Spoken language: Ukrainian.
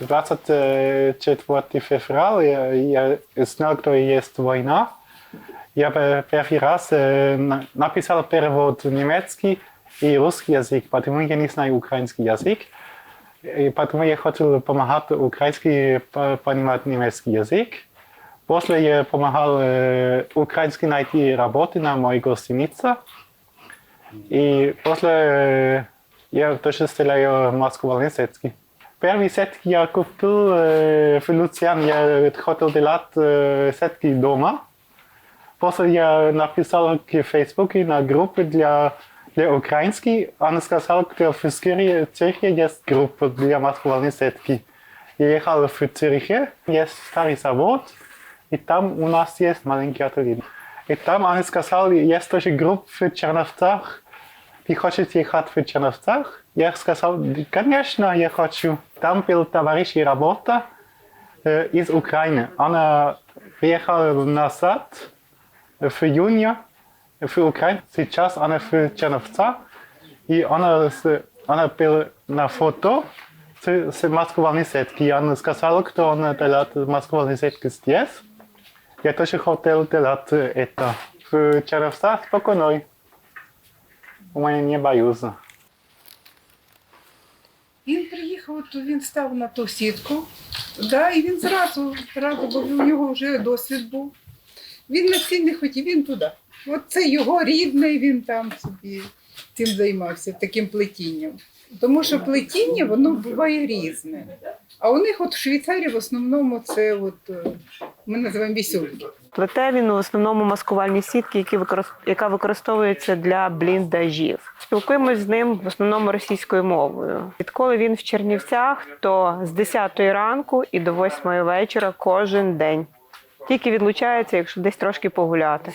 24 февраля я знал, что есть война. Я пе- первый раз э, на- написал перевод немецкий и русский язык, потому я не знаю украинский язык. И потому я хотел помогать украинский по- понимать немецкий язык. После я помогал э, украинский найти работу на моей гостинице. И после э, я тоже стреляю в Москву Волынецкий. Первый сетки я купил э, в Люциан. Я хотел делать э, сетки дома. После я написал в Фейсбуке на группе для, для украинских. Она сказала, что в Цюрихе, Цюрихе есть группа для Москвы сетки. Я ехал в Цюрихе, есть старый завод, и там у нас есть маленький ателье. И там она сказала, есть тоже группа в Черновцах. Ты хочешь ехать в Черновцах? Я сказал, конечно, я хочу. Там был товарищ и работа э, из Украины. Она приехала назад в июне в Украину. Сейчас она в Черновцах. И она, с- она была на фото с, с Москвы волны сетки. И она сказала, что она делает Москву волны сетки здесь. Я тоже хотел делать это. В Черновцах спокойно. У мене не боюсь. Він приїхав, то він став на ту сітку, да, і він зразу, зразу, бо у нього вже досвід був. Він на ціль не хотів, він туди. От це його рідний, він там собі цим займався, таким плетінням. Тому що плетіння воно буває різне. А у них от в Швейцарії в основному це от, е, ми називаємо вісюльки. Плете він у основному маскувальні сітки, які використ... яка використовується для бліндажів. Спілкуємось з ним в основному російською мовою. Відколи він в Чернівцях, то з 10 ранку і до 8 вечора кожен день. Тільки відлучається, якщо десь трошки погуляти.